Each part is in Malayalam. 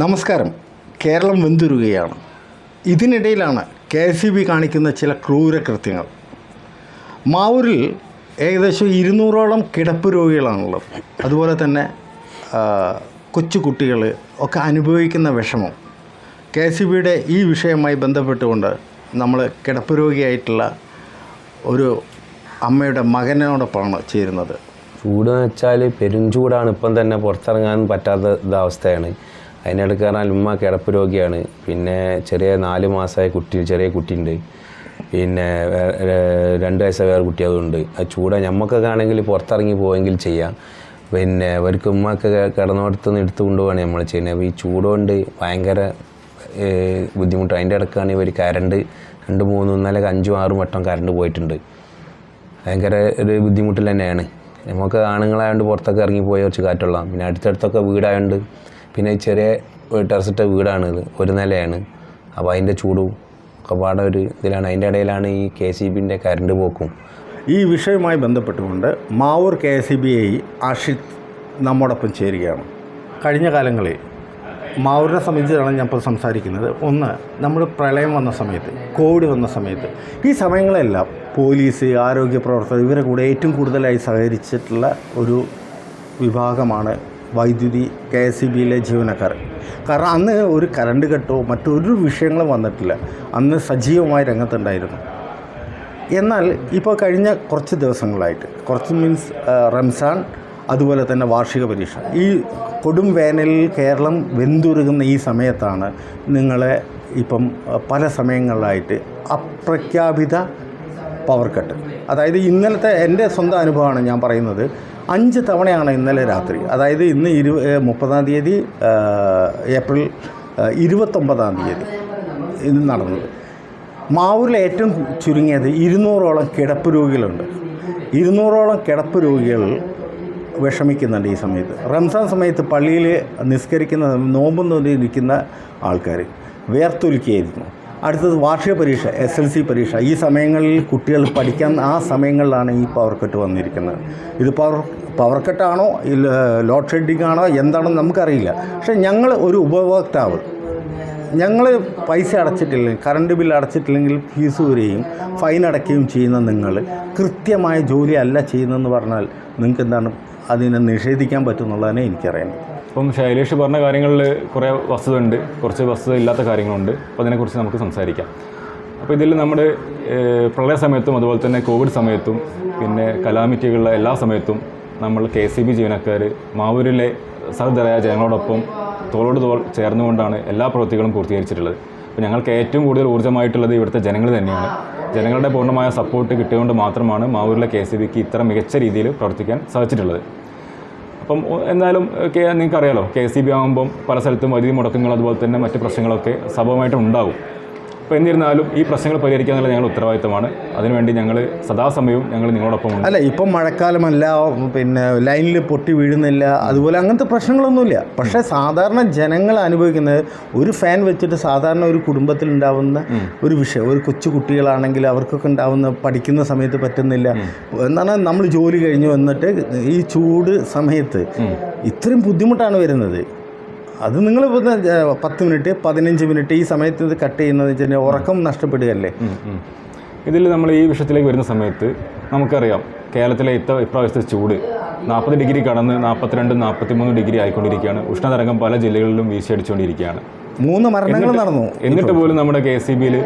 നമസ്കാരം. കേരളം വെന്തുരുകയാണ്. ഇതിനിടയിലാണ് കെ എസ് ബി കാണിക്കുന്ന ചില ക്രൂരകൃത്യങ്ങൾ മാവൂരിൽ ഏകദേശം ഇരുന്നൂറോളം കിടപ്പ് രോഗികളാണുള്ളത്. അതുപോലെ തന്നെ കൊച്ചുകുട്ടികൾ ഒക്കെ അനുഭവിക്കുന്ന വിഷമം. കെ എസ് ബിയുടെ ഈ വിഷയവുമായി ബന്ധപ്പെട്ടുകൊണ്ട് നമ്മൾ കിടപ്പ് രോഗിയായിട്ടുള്ള ഒരു അമ്മയുടെ മകനോടൊപ്പമാണ് ചേരുന്നത്. ചൂട് എന്ന് വെച്ചാൽ പെരുംചൂടാണ് ഇപ്പം തന്നെ പുറത്തിറങ്ങാൻ പറ്റാത്ത ഇതവസ്ഥയാണ് അതിനിടയ്ക്ക് പറഞ്ഞാൽ ഉമ്മ കിടപ്പ് രോഗിയാണ്. പിന്നെ ചെറിയ നാല് മാസമായ കുട്ടി ചെറിയ കുട്ടിയുണ്ട്. പിന്നെ രണ്ട് വയസ്സായ വേറെ കുട്ടി അതുണ്ട്. ആ ചൂട. ഞമ്മക്കൊക്കെ ആണെങ്കിൽ പുറത്തിറങ്ങി പോവെങ്കിൽ ചെയ്യാം. പിന്നെ അവർക്ക് ഉമ്മക്ക് കിടന്നോടത്ത് നിന്ന് എടുത്തു കൊണ്ടുപോവാണ് നമ്മൾ ചെയ്യുന്നത്. അപ്പോൾ ഈ ചൂടുകൊണ്ട് ഭയങ്കര ബുദ്ധിമുട്ട്. അതിന്റെ ഇടയ്ക്കാണ് ഇവർ കരണ്ട് രണ്ട് മൂന്ന് ഇന്നലെ അഞ്ചും ആറും വട്ടം കരണ്ട് പോയിട്ടുണ്ട്. ഭയങ്കര ഒരു ബുദ്ധിമുട്ടിൽ തന്നെയാണ്. നമുക്ക് ആണുങ്ങളായതുകൊണ്ട് പുറത്തൊക്കെ ഇറങ്ങി പോയ കുറച്ച് കാറ്റുള്ള. പിന്നെ അടുത്തടുത്തൊക്കെ വീടായതുകൊണ്ട് പിന്നെ ചെറിയ ടെറസിട്ട വീടാണ് ഇത് ഒരു നിലയാണ്. അപ്പോൾ അതിന്റെ ചൂടും ഒക്കെ പാടെ ഒരു ഇതിലാണ്. അതിന്റെ ഇടയിലാണ് ഈ കെ സി ബിന്റെ കറണ്ട് പോക്കും. ഈ വിഷയവുമായി ബന്ധപ്പെട്ടുകൊണ്ട് Mavoor K S E B I Ashith നമ്മോടൊപ്പം ചേരുകയാണ്. കഴിഞ്ഞ കാലങ്ങളിൽ മാവൂരിനെ സംബന്ധിച്ചാണ് ഞാൻ ഇപ്പോൾ സംസാരിക്കുന്നത്. ഒന്ന് നമ്മൾ പ്രളയം വന്ന സമയത്ത് കോവിഡ് വന്ന സമയത്ത് ഈ സമയങ്ങളെല്ലാം പോലീസ് ആരോഗ്യ പ്രവർത്തകർ ഇവരെ കൂടെ ഏറ്റവും കൂടുതലായി സഹകരിച്ചിട്ടുള്ള ഒരു വിഭാഗമാണ് വൈദ്യുതി കെ എസ് ഇ ബിയിലെ ജീവനക്കാർ. കാരണം അന്ന് ഒരു കറണ്ട് കട്ടോ മറ്റൊരു വിഷയങ്ങളും വന്നിട്ടില്ല. അന്ന് സജീവമായി രംഗത്തുണ്ടായിരുന്നു. എന്നാൽ ഇപ്പോൾ കഴിഞ്ഞ കുറച്ച് ദിവസങ്ങളായിട്ട് കുറച്ച് മീൻസ് റംസാൻ അതുപോലെ തന്നെ വാർഷിക പരീക്ഷ. ഈ കൊടും വേനലിൽ കേരളം വെന്തുരുകുന്ന ഈ സമയത്താണ് നിങ്ങളെ ഇപ്പം പല സമയങ്ങളിലായിട്ട് അപ്രഖ്യാപിത പവർ കട്ട് അതായത് ഇന്നലത്തെ എന്റെ സ്വന്തം അനുഭവമാണ് ഞാൻ പറയുന്നത്. അഞ്ച് തവണയാണ് ഇന്നലെ രാത്രി. അതായത് ഇന്ന് ഇരു മുപ്പതാം തീയതി ഏപ്രിൽ ഇരുപത്തൊമ്പതാം തീയതി ഇത് നടന്നത്. മാവൂരിൽ ഏറ്റവും ചുരുങ്ങിയത് ഇരുന്നൂറോളം കിടപ്പ് രോഗികളുണ്ട്. ഇരുന്നൂറോളം കിടപ്പ് രോഗികൾ വിഷമിക്കുന്നുണ്ട് ഈ സമയത്ത്. റംസാൻ സമയത്ത് പള്ളിയിൽ നിസ്കരിക്കുന്ന നോമ്പ് നോക്കിയിരിക്കുന്ന ആൾക്കാർ വേർത്തൊലിക്കുകയായിരുന്നു അടുത്തത് വാർഷിക പരീക്ഷ എസ് എൽ സി പരീക്ഷ. ഈ സമയങ്ങളിൽ കുട്ടികൾ പഠിക്കാൻ ആ സമയങ്ങളിലാണ് ഈ പവർ കട്ട് വന്നിരിക്കുന്നത്. ഇത് പവർ പവർ കട്ടാണോ ലോഡ് ഷെഡിംഗ് ആണോ എന്താണെന്ന് നമുക്കറിയില്ല. പക്ഷേ ഞങ്ങൾ ഒരു ഉപഭോക്താവ് ഞങ്ങൾ പൈസ അടച്ചിട്ടില്ലെങ്കിൽ കറണ്ട് ബില്ല് അടച്ചിട്ടില്ലെങ്കിൽ ഫീസ് വരികയും ഫൈൻ അടയ്ക്കുകയും ചെയ്യുന്ന നിങ്ങൾ കൃത്യമായ ജോലി അല്ല ചെയ്യുന്നതെന്ന് പറഞ്ഞാൽ നിങ്ങൾക്ക് എന്താണ് അതിനെ നിഷേധിക്കാൻ പറ്റുമെന്നുള്ളതിനെ എനിക്കറിയണം ഇപ്പം ശൈലേഷ് പറഞ്ഞ കാര്യങ്ങളിൽ കുറേ വസ്തുത ഉണ്ട് കുറച്ച് വസ്തുത ഇല്ലാത്ത കാര്യങ്ങളുണ്ട്. അപ്പോൾ അതിനെക്കുറിച്ച് നമുക്ക് സംസാരിക്കാം. അപ്പോൾ ഇതിൽ നമ്മുടെ പ്രളയ സമയത്തും അതുപോലെ തന്നെ കോവിഡ് സമയത്തും പിന്നെ കലാമിറ്റികളുടെ എല്ലാ സമയത്തും നമ്മൾ കെ സി ബി ജീവനക്കാർ മാവൂരിലെ സഹൃദരായ ജനങ്ങളോടൊപ്പം തോളോട് തോൾ ചേർന്നുകൊണ്ടാണ് എല്ലാ പ്രവൃത്തികളും പൂർത്തീകരിച്ചിട്ടുള്ളത്. അപ്പോൾ ഞങ്ങൾക്ക് ഏറ്റവും കൂടുതൽ ഊർജമായിട്ടുള്ളത് ഇവിടുത്തെ ജനങ്ങൾ തന്നെയാണ്. ജനങ്ങളുടെ പൂർണമായ സപ്പോർട്ട് കിട്ടിയതുകൊണ്ട് മാത്രമാണ് മാവൂരിലെ കെ സി ബിക്ക് ഇത്ര മികച്ച രീതിയിൽ പ്രവർത്തിക്കാൻ സാധിച്ചിട്ടുള്ളത്. അപ്പം എന്തായാലും കെ നിങ്ങൾക്ക് അറിയാലോ കെ സി ബി ആകുമ്പം പല സ്ഥലത്തും വൈദ്യുതി മുടക്കങ്ങൾ അതുപോലെ തന്നെ മറ്റ് പ്രശ്നങ്ങളൊക്കെ സ്വാഭാവികമായിട്ടും ഉണ്ടാവും അപ്പോൾ എന്നിരുന്നാലും ഈ പ്രശ്നങ്ങൾ പരിഹരിക്കുക എന്നുള്ള ഞങ്ങളുടെ ഉത്തരവാദിത്തമാണ്. അതിനുവേണ്ടി ഞങ്ങൾ സദാസമയവും ഞങ്ങൾ നിങ്ങളോടൊപ്പം അല്ല ഇപ്പം മഴക്കാലമല്ല പിന്നെ ലൈനിൽ പൊട്ടി വീഴുന്നില്ല അതുപോലെ അങ്ങനത്തെ പ്രശ്നങ്ങളൊന്നുമില്ല. പക്ഷേ സാധാരണ ജനങ്ങൾ അനുഭവിക്കുന്നത് ഒരു ഫാൻ വെച്ചിട്ട് സാധാരണ ഒരു കുടുംബത്തിൽ ഉണ്ടാവുന്ന ഒരു വിഷയം. ഒരു കൊച്ചു കുട്ടികളാണെങ്കിൽ അവർക്കൊക്കെ ഉണ്ടാവുന്ന പഠിക്കുന്ന സമയത്ത് പറ്റുന്നില്ല. എന്നാണ് നമ്മൾ ജോലി കഴിഞ്ഞു വന്നിട്ട് ഈ ചൂട് സമയത്ത് ഇത്രയും ബുദ്ധിമുട്ടാണ് വരുന്നത്. അത് നിങ്ങൾ പത്ത് മിനിറ്റ് പതിനഞ്ച് മിനിറ്റ് ഈ സമയത്ത് ഇത് കട്ട് ചെയ്യുന്നത് വെച്ചാൽ ഉറക്കം നഷ്ടപ്പെടുകയല്ലേ? ഇതിൽ നമ്മൾ ഈ വിഷയത്തിലേക്ക് വരുന്ന സമയത്ത് നമുക്കറിയാം കേരളത്തിലെ ഇത്ത ഇപ്രാവശ്യത്തെ ചൂട് നാൽപ്പത് ഡിഗ്രി കടന്ന് നാൽപ്പത്തിരണ്ട് നാൽപ്പത്തിമൂന്ന് ഡിഗ്രി ആയിക്കൊണ്ടിരിക്കുകയാണ്. ഉഷ്ണതരംഗം പല ജില്ലകളിലും വീശിയടിച്ചുകൊണ്ടിരിക്കുകയാണ്. മൂന്ന് മരണങ്ങൾ നടന്നു. എന്നിട്ട് പോലും നമ്മുടെ കെ സി ബിയിൽ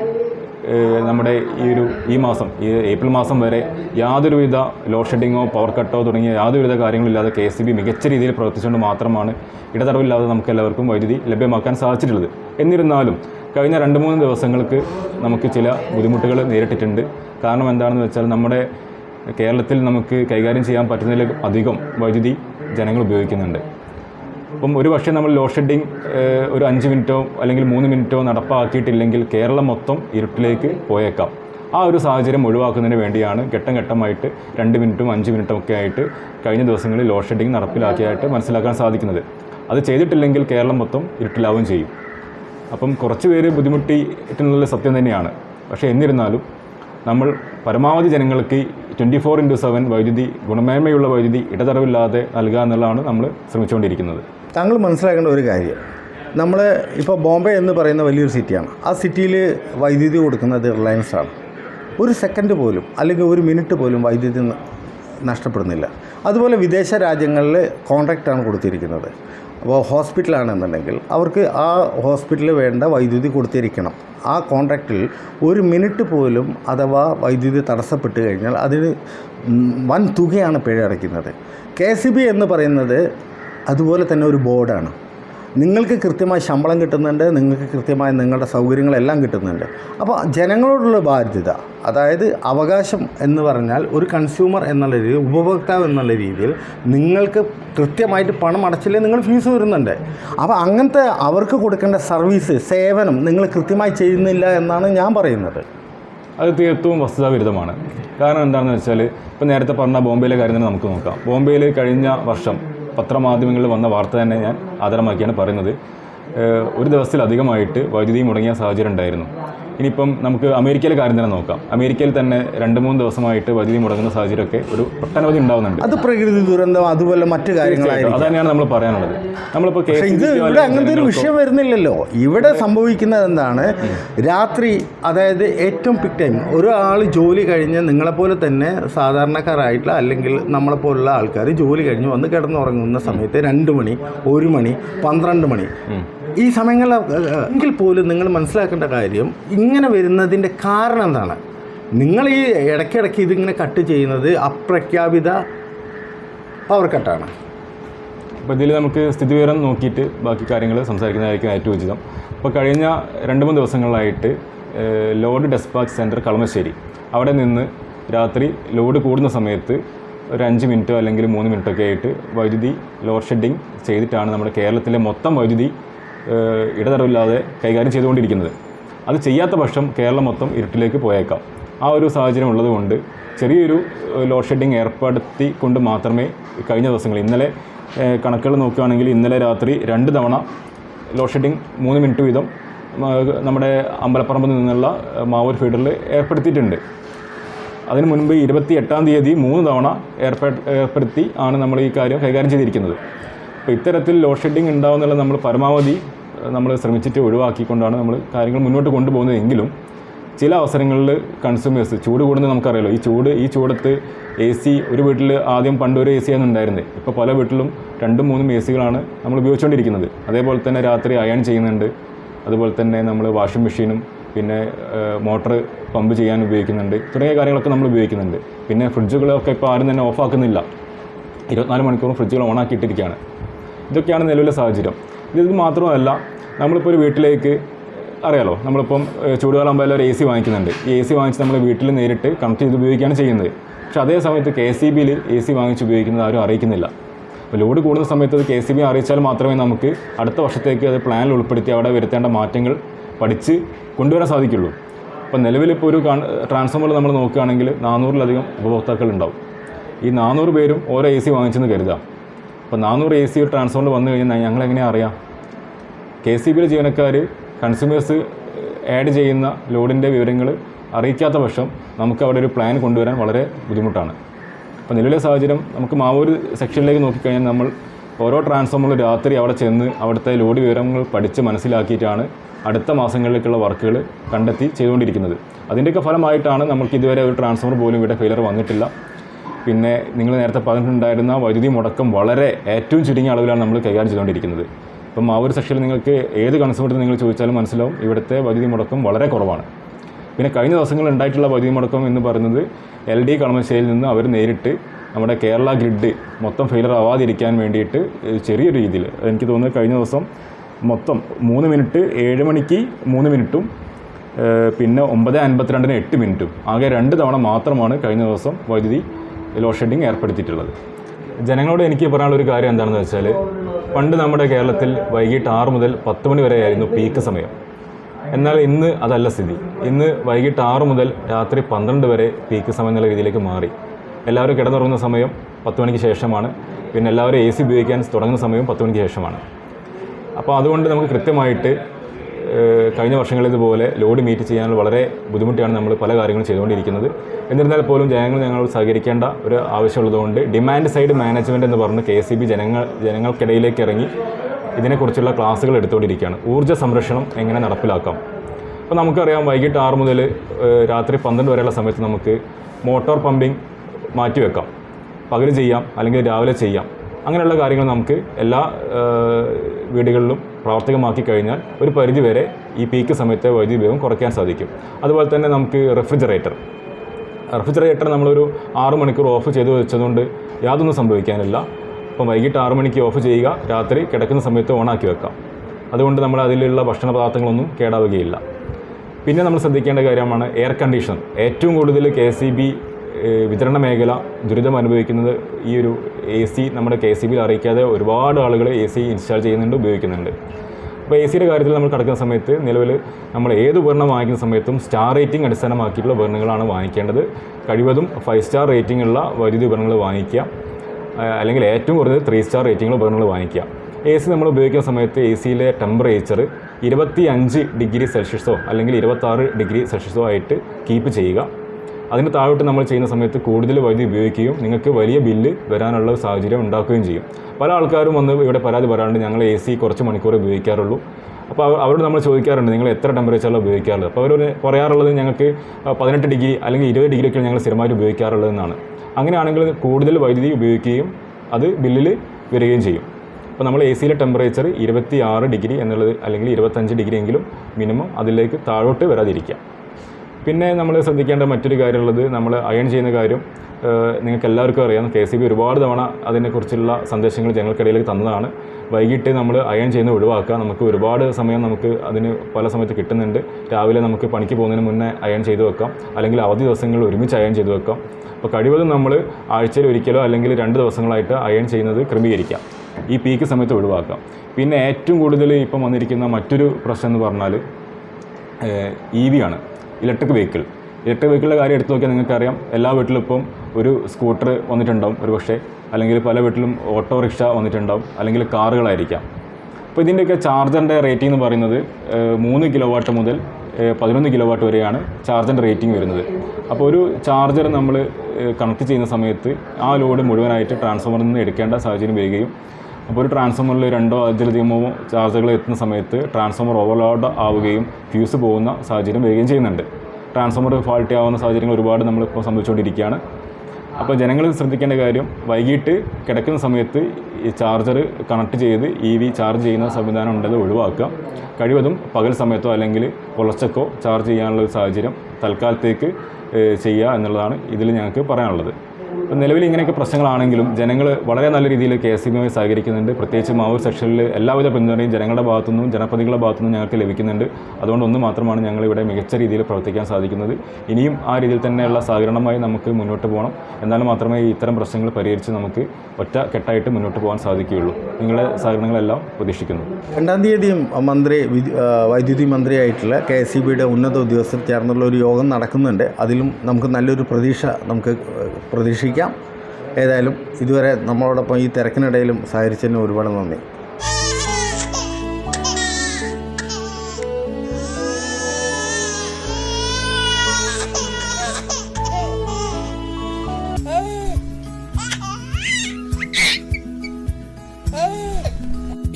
നമ്മുടെ ഈ ഒരു ഈ മാസം ഈ ഏപ്രിൽ മാസം വരെ യാതൊരുവിധ ലോഡ് ഷെഡിങ്ങോ പവർ കട്ടോ തുടങ്ങിയ യാതൊരുവിധ കാര്യങ്ങളില്ലാതെ കെ എസ് ബി മികച്ച രീതിയിൽ പ്രവർത്തിച്ചുകൊണ്ട് മാത്രമാണ് ഇടതടവില്ലാതെ നമുക്ക് എല്ലാവർക്കും വൈദ്യുതി ലഭ്യമാക്കാൻ സാധിച്ചിട്ടുള്ളത്. എന്നിരുന്നാലും കഴിഞ്ഞ രണ്ട് മൂന്ന് ദിവസങ്ങൾക്ക് നമുക്ക് ചില ബുദ്ധിമുട്ടുകൾ നേരിട്ടിട്ടുണ്ട്. കാരണം എന്താണെന്ന് വെച്ചാൽ നമ്മുടെ കേരളത്തിൽ നമുക്ക് കൈകാര്യം ചെയ്യാൻ പറ്റുന്നതിൽ അധികം വൈദ്യുതി ജനങ്ങൾ ഉപയോഗിക്കുന്നുണ്ട്. അപ്പം ഒരു പക്ഷേ നമ്മൾ ലോഡ് ഷെഡിങ് ഒരു അഞ്ച് മിനിറ്റോ അല്ലെങ്കിൽ മൂന്ന് മിനിറ്റോ നടപ്പാക്കിയിട്ടില്ലെങ്കിൽ കേരളം മൊത്തം ഇരുട്ടിലേക്ക് പോയേക്കാം. ആ ഒരു സാഹചര്യം ഒഴിവാക്കുന്നതിന് വേണ്ടിയാണ് ഘട്ടം ഘട്ടമായിട്ട് രണ്ട് മിനിറ്റും അഞ്ച് മിനിറ്റും ഒക്കെ ആയിട്ട് കഴിഞ്ഞ ദിവസങ്ങളിൽ ലോഡ് ഷെഡിങ് നടപ്പിലാക്കിയായിട്ട് മനസ്സിലാക്കാൻ സാധിക്കുന്നത്. അത് ചെയ്തിട്ടില്ലെങ്കിൽ കേരളം മൊത്തം ഇരുട്ടിലാവുകയും ചെയ്യും. അപ്പം കുറച്ച് പേര് ബുദ്ധിമുട്ടിയിട്ടുള്ള സത്യം തന്നെയാണ്. പക്ഷേ എന്നിരുന്നാലും നമ്മൾ പരമാവധി ജനങ്ങൾക്ക് ട്വന്റി ഫോർ ഇന്റു സെവൻ വൈദ്യുതി ഗുണമേന്മയുള്ള വൈദ്യുതി ഇടതടവില്ലാതെ നൽകുക എന്നുള്ളതാണ് നമ്മൾ ശ്രമിച്ചുകൊണ്ടിരിക്കുന്നത്. താങ്കൾ മനസ്സിലാക്കേണ്ട ഒരു കാര്യം. നമ്മൾ ഇപ്പോൾ ബോംബെ എന്ന് പറയുന്ന വലിയൊരു സിറ്റിയാണ്. ആ സിറ്റിയിൽ വൈദ്യുതി കൊടുക്കുന്നത് റിലയൻസ് ആണ്. ഒരു സെക്കൻഡ് പോലും അല്ലെങ്കിൽ ഒരു മിനിറ്റ് പോലും വൈദ്യുതി നഷ്ടപ്പെടുന്നില്ല. അതുപോലെ വിദേശ രാജ്യങ്ങളിൽ കോൺട്രാക്റ്റാണ് കൊടുത്തിരിക്കുന്നത്. അപ്പോൾ ഹോസ്പിറ്റലാണെന്നുണ്ടെങ്കിൽ അവർക്ക് ആ ഹോസ്പിറ്റലിൽ വേണ്ട വൈദ്യുതി കൊടുത്തിരിക്കണം. ആ കോൺട്രാക്റ്റിൽ ഒരു മിനിറ്റ് പോലും അഥവാ വൈദ്യുതി തടസ്സപ്പെട്ട് കഴിഞ്ഞാൽ അതിന് വൻ തുകയാണ് പിഴ അടയ്ക്കുന്നത് കെ സി ബി എന്ന് പറയുന്നത് അതുപോലെ തന്നെ ഒരു ബോർഡാണ്. നിങ്ങൾക്ക് കൃത്യമായി ശമ്പളം കിട്ടുന്നുണ്ട് നിങ്ങൾക്ക് കൃത്യമായി നിങ്ങളുടെ സൗകര്യങ്ങളെല്ലാം കിട്ടുന്നുണ്ട്. അപ്പോൾ ജനങ്ങളോടുള്ള ബാധ്യത അതായത് അവകാശം എന്ന് പറഞ്ഞാൽ ഒരു കൺസ്യൂമർ എന്നുള്ള രീതിയിൽ ഉപഭോക്താവ് എന്നുള്ള രീതിയിൽ നിങ്ങൾക്ക് കൃത്യമായിട്ട് പണം അടച്ചില്ലേ നിങ്ങൾ ഫീസ് വരുന്നുണ്ട്. അപ്പോൾ അങ്ങനത്തെ അവർക്ക് കൊടുക്കേണ്ട സർവീസ് സേവനം നിങ്ങൾ കൃത്യമായി ചെയ്യുന്നില്ല എന്നാണ് ഞാൻ പറയുന്നത്. അത് തീർത്തും വസ്തുതാവിരുദ്ധമാണ്. കാരണം എന്താണെന്ന് വെച്ചാൽ ഇപ്പോൾ നേരത്തെ പറഞ്ഞ ബോംബെയിലെ കാര്യം തന്നെ നമുക്ക് നോക്കാം. ബോംബെയിൽ കഴിഞ്ഞ വർഷം പത്രമാധ്യമങ്ങളിൽ വന്ന വാർത്ത തന്നെ ഞാൻ ആധാരമാക്കിയാണ് പറയുന്നത്. ഒരു ദിവസത്തിലധികമായിട്ട് വൈദ്യുതി മുടങ്ങിയ സാഹചര്യം ഉണ്ടായിരുന്നു. ഇനിയിപ്പം നമുക്ക് അമേരിക്കയിലെ കാര്യം തന്നെ നോക്കാം. അമേരിക്കയിൽ തന്നെ രണ്ട് മൂന്ന് ദിവസമായിട്ട് വൈദ്യുതി മുടങ്ങുന്ന സാഹചര്യമൊക്കെ ഒരു ഒട്ടനവധി ഉണ്ടാവുന്നുണ്ട്. അത് പ്രകൃതി ദുരന്തം അതുപോലെ മറ്റു കാര്യങ്ങളായിരിക്കും. അത് തന്നെയാണ് നമ്മൾ പറയാനുള്ളത്. നമ്മളിപ്പോൾ ഇത് ഇവിടെ അങ്ങനത്തെ ഒരു വിഷയം വരുന്നില്ലല്ലോ. ഇവിടെ സംഭവിക്കുന്നത് എന്താണ്? രാത്രി അതായത് ഏറ്റവും പിക് ടൈം ഒരാൾ ജോലി കഴിഞ്ഞ് നിങ്ങളെപ്പോലെ തന്നെ സാധാരണക്കാരായിട്ടുള്ള അല്ലെങ്കിൽ നമ്മളെപ്പോലുള്ള ആൾക്കാർ ജോലി കഴിഞ്ഞ് വന്ന് കിടന്നുറങ്ങുന്ന സമയത്ത് രണ്ട് മണി ഒരു മണി പന്ത്രണ്ട് മണി. ഈ സമയങ്ങളിൽ എങ്കിൽ പോലും നിങ്ങൾ മനസ്സിലാക്കേണ്ട കാര്യം ഇങ്ങനെ വരുന്നതിന്റെ കാരണം എന്താണ്? നിങ്ങൾ ഈ ഇടയ്ക്കിടയ്ക്ക് ഇതിങ്ങനെ കട്ട് ചെയ്യുന്നത് അപ്രഖ്യാപിത പവർ കട്ടാണ് അപ്പോൾ ഇതിൽ നമുക്ക് സ്ഥിതി സ്ഥിതിവിവരം നോക്കിയിട്ട് ബാക്കി കാര്യങ്ങൾ സംസാരിക്കുന്നതായിരിക്കും ഏറ്റവും ഉചിതം. അപ്പോൾ കഴിഞ്ഞ രണ്ട് മൂന്ന് ദിവസങ്ങളിലായിട്ട് ലോഡ് ഡെസ്പാച്ച് സെന്റർ കളമശ്ശേരി അവിടെ നിന്ന് രാത്രി ലോഡ് കൂടുന്ന സമയത്ത് ഒരു അഞ്ച് മിനിറ്റോ അല്ലെങ്കിൽ മൂന്ന് മിനിറ്റോ ഒക്കെ ആയിട്ട് വൈദ്യുതി ലോഡ് ഷെഡിങ് ചെയ്തിട്ടാണ് നമ്മുടെ കേരളത്തിലെ മൊത്തം വൈദ്യുതി ഇടതടവില്ലാതെ കൈകാര്യം ചെയ്തുകൊണ്ടിരിക്കുന്നത്. അത് ചെയ്യാത്ത പക്ഷം കേരളം മൊത്തം ഇരുട്ടിലേക്ക് പോയേക്കാം. ആ ഒരു സാഹചര്യം ഉള്ളതുകൊണ്ട് ചെറിയൊരു ലോഡ് ഷെഡിങ് ഏർപ്പെടുത്തി കൊണ്ട് മാത്രമേ കഴിഞ്ഞ ദിവസങ്ങൾ ഇന്നലെ കണക്കുകൾ നോക്കുകയാണെങ്കിൽ ഇന്നലെ രാത്രി രണ്ട് തവണ ലോഡ് ഷെഡിങ് മൂന്ന് മിനിറ്റ് വീതം നമ്മുടെ അമ്പലപ്പറമ്പിൽ നിന്നുള്ള മാവൂർ ഫീഡറിൽ ഏർപ്പെടുത്തിയിട്ടുണ്ട്. അതിന് മുൻപ് ഇരുപത്തി എട്ടാം തീയതി മൂന്ന് തവണ ഏർപ്പെ ഏർപ്പെടുത്തി ആണ് നമ്മൾ ഈ കാര്യം കൈകാര്യം ചെയ്തിരിക്കുന്നത്. അപ്പോൾ ഇത്തരത്തിൽ ലോഡ് ഷെഡിങ് ഉണ്ടാവുന്നുള്ള നമ്മൾ പരമാവധി നമ്മൾ ശ്രമിച്ചിട്ട് ഒഴിവാക്കിക്കൊണ്ടാണ് നമ്മൾ കാര്യങ്ങൾ മുന്നോട്ട് കൊണ്ടുപോകുന്നതെങ്കിലും ചില അവസരങ്ങളിൽ കൺസ്യൂമേഴ്സ് ചൂട് കൂടുന്നത് നമുക്കറിയാലോ. ഈ ചൂട് ഈ ചൂടത്ത് എ സി ഒരു വീട്ടിൽ ആദ്യം പണ്ട് ഒരു എ സി ആണ് ഉണ്ടായിരുന്നത്. ഇപ്പോൾ പല വീട്ടിലും രണ്ടും മൂന്നും എ സികളാണ് നമ്മൾ ഉപയോഗിച്ചുകൊണ്ടിരിക്കുന്നത്. അതേപോലെ തന്നെ രാത്രി അയൺ ചെയ്യുന്നുണ്ട്. അതുപോലെ തന്നെ നമ്മൾ വാഷിംഗ് മെഷീനും പിന്നെ മോട്ടർ പമ്പ് ചെയ്യാൻ ഉപയോഗിക്കുന്നുണ്ട്. തുടങ്ങിയ കാര്യങ്ങളൊക്കെ നമ്മൾ ഉപയോഗിക്കുന്നുണ്ട്. പിന്നെ ഫ്രിഡ്ജുകളൊക്കെ ഇപ്പോൾ ആരും തന്നെ ഓഫാക്കുന്നില്ല ഇരുപത്തിനാല് മണിക്കൂറും ഫ്രിഡ്ജുകൾ ഓണാക്കിയിട്ടിരിക്കുകയാണ് ഇതൊക്കെയാണ് നിലവിലെ സാഹചര്യം. ഇത് മാത്രമല്ല നമ്മളിപ്പോൾ ഒരു വീട്ടിലേക്ക് അറിയാലോ നമ്മളിപ്പം ചൂടുകാലാകുമ്പോൾ ഒരു എ സി വാങ്ങിക്കുന്നുണ്ട്. എ സി വാങ്ങിച്ച് നമ്മൾ വീട്ടിൽ നേരിട്ട് കണക്ട് ചെയ്ത് ഉപയോഗിക്കുകയാണ് ചെയ്യുന്നത്. പക്ഷെ അതേ സമയത്ത് കെ സി ബിയിൽ എ സി വാങ്ങിച്ച് ഉപയോഗിക്കുന്നത് ആരും അറിയിക്കുന്നില്ല. അപ്പോൾ ലോഡ് കൂടുന്ന സമയത്ത് അത് കെ സി ബി അറിയിച്ചാൽ മാത്രമേ നമുക്ക് അടുത്ത വർഷത്തേക്ക് അത് പ്ലാനിൽ ഉൾപ്പെടുത്തി അവിടെ വരുത്തേണ്ട മാറ്റങ്ങൾ പഠിച്ച് കൊണ്ടുവരാൻ സാധിക്കുള്ളൂ. അപ്പോൾ നിലവിലിപ്പോൾ ഒരു ട്രാൻസ്ഫോമർ നമ്മൾ നോക്കുകയാണെങ്കിൽ നാനൂറിലധികം ഉപഭോക്താക്കൾ ഉണ്ടാവും. ഈ നാനൂറ് പേരും ഓരോ എ സി വാങ്ങിച്ചെന്ന് കരുതാം. അപ്പോൾ നാനൂറ് എ സി ട്രാൻസ്ഫോമർ വന്നു കഴിഞ്ഞാൽ ഞങ്ങളെങ്ങനെയാണ് അറിയാം? കെ സി ബിയിലെ ജീവനക്കാർ കൺസ്യൂമേഴ്സ് ആഡ് ചെയ്യുന്ന ലോഡിന്റെ വിവരങ്ങൾ അറിയിക്കാത്ത പക്ഷം നമുക്ക് അവിടെ ഒരു പ്ലാൻ കൊണ്ടുവരാൻ വളരെ ബുദ്ധിമുട്ടാണ്. അപ്പോൾ നിലവിലെ സാഹചര്യം നമുക്ക് മാവൂർ സെക്ഷനിലേക്ക് നോക്കിക്കഴിഞ്ഞാൽ നമ്മൾ ഓരോ ട്രാൻസ്ഫോമറിലും രാത്രി അവിടെ ചെന്ന് അവിടുത്തെ ലോഡ് വിവരങ്ങൾ പഠിച്ച് മനസ്സിലാക്കിയിട്ടാണ് അടുത്ത മാസങ്ങളിലേക്കുള്ള വർക്കുകൾ കണ്ടെത്തി ചെയ്തുകൊണ്ടിരിക്കുന്നത്. അതിന്റെയൊക്കെ ഫലമായിട്ടാണ് നമുക്ക് ഇതുവരെ ഒരു ട്രാൻസ്ഫോമർ പോലും ഇവിടെ ഫെയിലർ വന്നിട്ടില്ല. പിന്നെ നിങ്ങൾ നേരത്തെ പറഞ്ഞിട്ടുണ്ടായിരുന്ന വൈദ്യുതി മുടക്കം വളരെ ഏറ്റവും ചുരുങ്ങിയ അളവിലാണ് നമ്മൾ കൈകാര്യം ചെയ്തുകൊണ്ടിരിക്കുന്നത്. ഇപ്പം ആ ഒരു സെക്ഷനിൽ നിങ്ങൾക്ക് ഏത് കൺസ്യൂമർ നിങ്ങൾ ചോദിച്ചാലും മനസ്സിലാവും. ഇവിടുത്തെ വൈദ്യുതി മുടക്കം വളരെ കുറവാണ്. പിന്നെ കഴിഞ്ഞ ദിവസങ്ങളിൽ ഉണ്ടായിട്ടുള്ള വൈദ്യുതി മുടക്കം എന്ന് പറയുന്നത് എൽ ഡി കളമശ്ശേരിയിൽ നിന്ന് അവർ നേരിട്ട് നമ്മുടെ കേരള ഗ്രിഡ് മൊത്തം ഫെയിലർ ആവാതിരിക്കാൻ വേണ്ടിയിട്ട് ചെറിയ രീതിയിൽ എനിക്ക് തോന്നുന്നത് കഴിഞ്ഞ ദിവസം മൊത്തം മൂന്ന് മിനിറ്റ് ഏഴ് മണിക്ക് മൂന്ന് മിനിറ്റും പിന്നെ ഒമ്പത് അൻപത്തിരണ്ടിന് എട്ട് മിനിറ്റും. ആകെ രണ്ട് തവണ മാത്രമാണ് കഴിഞ്ഞ ദിവസം വൈദ്യുതി ലോഡ് ഷെഡിങ് ഏർപ്പെടുത്തിയിട്ടുള്ളത്. ജനങ്ങളോട് എനിക്ക് പറയാനുള്ള ഒരു കാര്യം എന്താണെന്ന് വെച്ചാൽ പണ്ട് നമ്മുടെ കേരളത്തിൽ വൈകിട്ട് ആറ് മുതൽ പത്ത് മണി വരെ ആയിരുന്നു പീക്ക് സമയം. എന്നാൽ ഇന്ന് അതല്ല സ്ഥിതി. ഇന്ന് വൈകിട്ട് ആറ് മുതൽ രാത്രി പന്ത്രണ്ട് വരെ പീക്ക് സമയം എന്നുള്ള രീതിയിലേക്ക് മാറി. എല്ലാവരും കിടന്നുറങ്ങുന്ന സമയം പത്ത് മണിക്ക് ശേഷമാണ്. പിന്നെ എല്ലാവരും എ സി ഉപയോഗിക്കാൻ തുടങ്ങുന്ന സമയവും പത്ത് മണിക്ക് ശേഷമാണ്. അപ്പോൾ അതുകൊണ്ട് നമുക്ക് കൃത്യമായിട്ട് കഴിഞ്ഞ വർഷങ്ങളിതുപോലെ ലോഡ് മീറ്റ് ചെയ്യാനുള്ള വളരെ ബുദ്ധിമുട്ടിയാണ് നമ്മൾ പല കാര്യങ്ങളും ചെയ്തുകൊണ്ടിരിക്കുന്നത്. എന്നിരുന്നാൽ പോലും ജനങ്ങൾ ഞങ്ങൾ സഹകരിക്കേണ്ട ഒരു ആവശ്യമുള്ളതുകൊണ്ട് ഡിമാൻഡ് സൈഡ് മാനേജ്മെന്റ് എന്ന് പറഞ്ഞ് കെ എസ് ജനങ്ങൾ ജനങ്ങൾക്കിടയിലേക്ക് ഇറങ്ങി ഇതിനെക്കുറിച്ചുള്ള ക്ലാസ്സുകൾ എടുത്തുകൊണ്ടിരിക്കുകയാണ്. ഊർജ സംരക്ഷണം എങ്ങനെ നടപ്പിലാക്കാം? അപ്പോൾ നമുക്കറിയാം വൈകിട്ട് ആറ് മുതൽ രാത്രി പന്ത്രണ്ട് വരെയുള്ള സമയത്ത് നമുക്ക് മോട്ടോർ പമ്പിംഗ് മാറ്റിവെക്കാം. പകൽ ചെയ്യാം അല്ലെങ്കിൽ രാവിലെ ചെയ്യാം. അങ്ങനെയുള്ള കാര്യങ്ങൾ നമുക്ക് എല്ലാ വീടുകളിലും പ്രാവർത്തികമാക്കി കഴിഞ്ഞാൽ ഒരു പരിധിവരെ ഈ പീക്ക് സമയത്തെ വൈദ്യുതി ഉപയോഗം കുറയ്ക്കാൻ സാധിക്കും. അതുപോലെ തന്നെ നമുക്ക് റെഫ്രിജറേറ്റർ റെഫ്രിജറേറ്റർ നമ്മളൊരു ആറ് മണിക്കൂർ ഓഫ് ചെയ്ത് വെച്ചതുകൊണ്ട് യാതൊന്നും സംഭവിക്കാനില്ല. അപ്പം വൈകിട്ട് ആറ് മണിക്ക് ഓഫ് ചെയ്യുക രാത്രി കിടക്കുന്ന സമയത്ത് ഓണാക്കി വെക്കാം. അതുകൊണ്ട് നമ്മൾ അതിലുള്ള ഭക്ഷണ പദാർത്ഥങ്ങളൊന്നും കേടാവുകയില്ല. പിന്നെ നമ്മൾ ശ്രദ്ധിക്കേണ്ട കാര്യമാണ് എയർ കണ്ടീഷൻ ഏറ്റവും കൂടുതൽ കെ സി ബി വിതരണ മേഖല ദുരിതം അനുഭവിക്കുന്നത് ഈ ഒരു എ സി നമ്മുടെ കെ സി ബിയിൽ അറിയിക്കാതെ ഒരുപാട് ആളുകൾ എ സി ഇൻസ്റ്റാൾ ചെയ്യുന്നുണ്ട് ഉപയോഗിക്കുന്നുണ്ട്. അപ്പോൾ എ സിയുടെ കാര്യത്തിൽ നമ്മൾ കിടക്കുന്ന സമയത്ത് നിലവിൽ നമ്മൾ ഏത് ഉപകരണം വാങ്ങിക്കുന്ന സമയത്തും സ്റ്റാർ റേറ്റിംഗ് അടിസ്ഥാനമാക്കിയിട്ടുള്ള ഉപകരണങ്ങളാണ് വാങ്ങിക്കേണ്ടത്. കഴിവതും ഫൈവ് സ്റ്റാർ റേറ്റിംഗ് ഉള്ള വൈദ്യുതി ഉപകരണങ്ങൾ വാങ്ങിക്കുക. അല്ലെങ്കിൽ ഏറ്റവും കുറഞ്ഞത് ത്രീ സ്റ്റാർ റേറ്റിംഗുള്ള ഉപകരണങ്ങൾ വാങ്ങിക്കുക. എ സി നമ്മൾ ഉപയോഗിക്കുന്ന സമയത്ത് എ സിയിലെ ടെമ്പറേച്ചർ ഇരുപത്തി അഞ്ച് ഡിഗ്രി സെൽഷ്യസോ അല്ലെങ്കിൽ ഇരുപത്താറ് ഡിഗ്രി സെൽഷ്യസോ ആയിട്ട് കീപ്പ് ചെയ്യുക. അതിന് താഴോട്ട് നമ്മൾ ചെയ്യുന്ന സമയത്ത് കൂടുതൽ വൈദ്യുതി ഉപയോഗിക്കുകയും നിങ്ങൾക്ക് വലിയ ബില്ല് വരാനുള്ള സാഹചര്യം ഉണ്ടാക്കുകയും ചെയ്യും. പല ആൾക്കാരും വന്ന് ഇവിടെ പരാതി പറയാറുണ്ട് ഞങ്ങൾ എ സി കുറച്ച് മണിക്കൂർ ഉപയോഗിക്കാറുള്ളൂ. അപ്പോൾ അവരോട് നമ്മൾ ചോദിക്കാറുണ്ട് നിങ്ങൾ എത്ര ടെമ്പറേച്ചറിലാണ് ഉപയോഗിക്കാറുള്ളത്? അപ്പോൾ അവർ പറയാറുള്ളത് ഞങ്ങൾക്ക് പതിനെട്ട് ഡിഗ്രി അല്ലെങ്കിൽ ഇരുപത് ഡിഗ്രിയൊക്കെ ഞങ്ങൾ സ്ഥിരമായിട്ട് ഉപയോഗിക്കാറുള്ളതെന്നാണ് അങ്ങനെയാണെങ്കിൽ കൂടുതൽ വൈദ്യുതി ഉപയോഗിക്കുകയും അത് ബില്ലിൽ വരികയും ചെയ്യും. അപ്പോൾ നമ്മൾ എ സിയിലെ ടെമ്പറേച്ചർ ഇരുപത്തി ആറ് ഡിഗ്രി എന്നുള്ളത് അല്ലെങ്കിൽ ഇരുപത്തഞ്ച് ഡിഗ്രി എങ്കിലും മിനിമം അതിലേക്ക് താഴോട്ട് വരാതിരിക്കുക. പിന്നെ നമ്മൾ ശ്രദ്ധിക്കേണ്ട മറ്റൊരു കാര്യമുള്ളത് നമ്മൾ അയൺ ചെയ്യുന്ന കാര്യം നിങ്ങൾക്ക് എല്ലാവർക്കും അറിയാം. കെ സി ബി ഒരുപാട് തവണ അതിനെക്കുറിച്ചുള്ള സന്ദേശങ്ങൾ ജനങ്ങൾക്കിടയിലേക്ക് തന്നതാണ്. വൈകിട്ട് നമ്മൾ അയൺ ചെയ്യുന്ന ഒഴിവാക്കുക. നമുക്ക് ഒരുപാട് സമയം നമുക്ക് അതിന് പല സമയത്ത് കിട്ടുന്നുണ്ട്. രാവിലെ നമുക്ക് പണിക്ക് പോകുന്നതിന് മുന്നേ അയൺ ചെയ്ത് വെക്കാം. അല്ലെങ്കിൽ അവധി ദിവസങ്ങളിൽ ഒരുമിച്ച് അയൺ ചെയ്ത് വെക്കാം. അപ്പോൾ കഴിവതും നമ്മൾ ആഴ്ചയിൽ ഒരിക്കലോ അല്ലെങ്കിൽ രണ്ട് ദിവസങ്ങളായിട്ട് അയൺ ചെയ്യുന്നത് ക്രമീകരിക്കാം. ഈ പീക്ക് സമയത്ത് ഒഴിവാക്കാം. പിന്നെ ഏറ്റവും കൂടുതൽ ഇപ്പം വന്നിരിക്കുന്ന മറ്റൊരു പ്രശ്നം എന്ന് പറഞ്ഞാൽ ഇ വി ആണ്. Electric vehicle. ഇലക്ട്രിക് വെഹിക്കിളിന്റെ കാര്യം എടുത്തു നോക്കിയാൽ നിങ്ങൾക്കറിയാം എല്ലാ വീട്ടിലും ഇപ്പം ഒരു സ്കൂട്ടർ വന്നിട്ടുണ്ടാവും ഒരു പക്ഷേ അല്ലെങ്കിൽ പല വീട്ടിലും ഓട്ടോറിക്ഷ വന്നിട്ടുണ്ടാവും അല്ലെങ്കിൽ കാറുകളായിരിക്കാം. അപ്പോൾ ഇതിന്റെയൊക്കെ ചാർജറിന്റെ റേറ്റിംഗ് എന്ന് പറയുന്നത് മൂന്ന് കിലോ വാട്ട് മുതൽ പതിനൊന്ന് കിലോ വാട്ട് വരെയാണ് ചാർജറിന്റെ റേറ്റിംഗ് വരുന്നത്. അപ്പോൾ ഒരു ചാർജർ നമ്മൾ കണക്ട് ചെയ്യുന്ന സമയത്ത് ആ ലോഡ് മുഴുവനായിട്ട് ട്രാൻസ്ഫോമറിൽ നിന്ന് എടുക്കേണ്ട സാഹചര്യം വരികയും അപ്പോൾ ഒരു ട്രാൻസ്ഫോമറിൽ രണ്ടോ അതിലധികമോ ചാർജുകൾ എത്തുന്ന സമയത്ത് ട്രാൻസ്ഫോമർ ഓവർലോഡ് ആവുകയും ഫ്യൂസ് പോകുന്ന സാഹചര്യം വരികയും ചെയ്യുന്നുണ്ട്. ട്രാൻസ്ഫോമർ ഫാൾട്ടി ആവുന്ന സാഹചര്യങ്ങൾ ഒരുപാട് നമ്മളിപ്പോൾ സംഭവിച്ചുകൊണ്ടിരിക്കുകയാണ്. അപ്പോൾ ജനങ്ങൾ ശ്രദ്ധിക്കേണ്ട കാര്യം വൈകിട്ട് കിടക്കുന്ന സമയത്ത് ഈ ചാർജർ കണക്ട് ചെയ്ത് ഇ വി ചാർജ് ചെയ്യുന്ന സംവിധാനം ഉണ്ടെന്ന് ഒഴിവാക്കുക. കഴിവതും പകൽ സമയത്തോ അല്ലെങ്കിൽ പുലർച്ചക്കോ ചാർജ് ചെയ്യാനുള്ള ഒരു സാഹചര്യം തൽക്കാലത്തേക്ക് ചെയ്യുക എന്നുള്ളതാണ് ഇതിൽ ഞങ്ങൾക്ക് പറയാനുള്ളത്. നിലവിൽ ഇങ്ങനെയൊക്കെ പ്രശ്നങ്ങളാണെങ്കിലും ജനങ്ങൾ വളരെ നല്ല രീതിയിൽ കെ എസ് ബിയുമായി സഹകരിക്കുന്നുണ്ട്. പ്രത്യേകിച്ച് മാവൂർ സെക്ഷനിൽ എല്ലാവിധ പിന്തുണയും ജനങ്ങളുടെ ഭാഗത്തു നിന്നും ജനപ്രതികളുടെ ഭാഗത്തു നിന്നും ഞങ്ങൾക്ക് ലഭിക്കുന്നുണ്ട്. അതുകൊണ്ട് ഒന്ന് മാത്രമാണ് ഞങ്ങൾ ഇവിടെ മികച്ച രീതിയിൽ പ്രവർത്തിക്കാൻ സാധിക്കുന്നത്. ഇനിയും ആ രീതിയിൽ തന്നെയുള്ള സഹകരണമായി നമുക്ക് മുന്നോട്ട് പോകണം. എന്നാൽ മാത്രമേ ഇത്തരം പ്രശ്നങ്ങൾ പരിഹരിച്ച് നമുക്ക് ഒറ്റ കെട്ടായിട്ട് മുന്നോട്ട് പോകാൻ സാധിക്കുകയുള്ളൂ. നിങ്ങളുടെ സഹകരണങ്ങളെല്ലാം പ്രതീക്ഷിക്കുന്നു. രണ്ടാം തീയതിയും മന്ത്രി വിദ്യു- വൈദ്യുതി മന്ത്രിയായിട്ടുള്ള കെ എസ് ബിയുടെ ഉന്നത ഉദ്യോഗസ്ഥർ ചേർന്നുള്ള ഒരു യോഗം നടക്കുന്നുണ്ട്. അതിലും നമുക്ക് നല്ലൊരു പ്രതീക്ഷ നമുക്ക് പ്രതീക്ഷിക്കാം ഏതായാലും ഇതുവരെ നമ്മളോടൊപ്പം ഈ തിരക്കിനിടയിലും സഹകരിച്ചതിന് ഒരുപാട് നന്ദി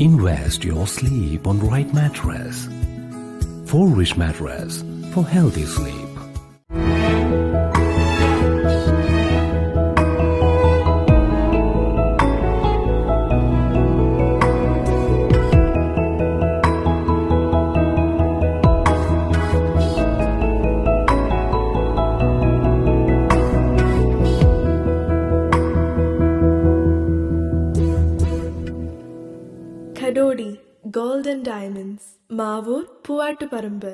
Invest your sleep on right mattress. Four rich mattress for healthy sleep. பரும்பு.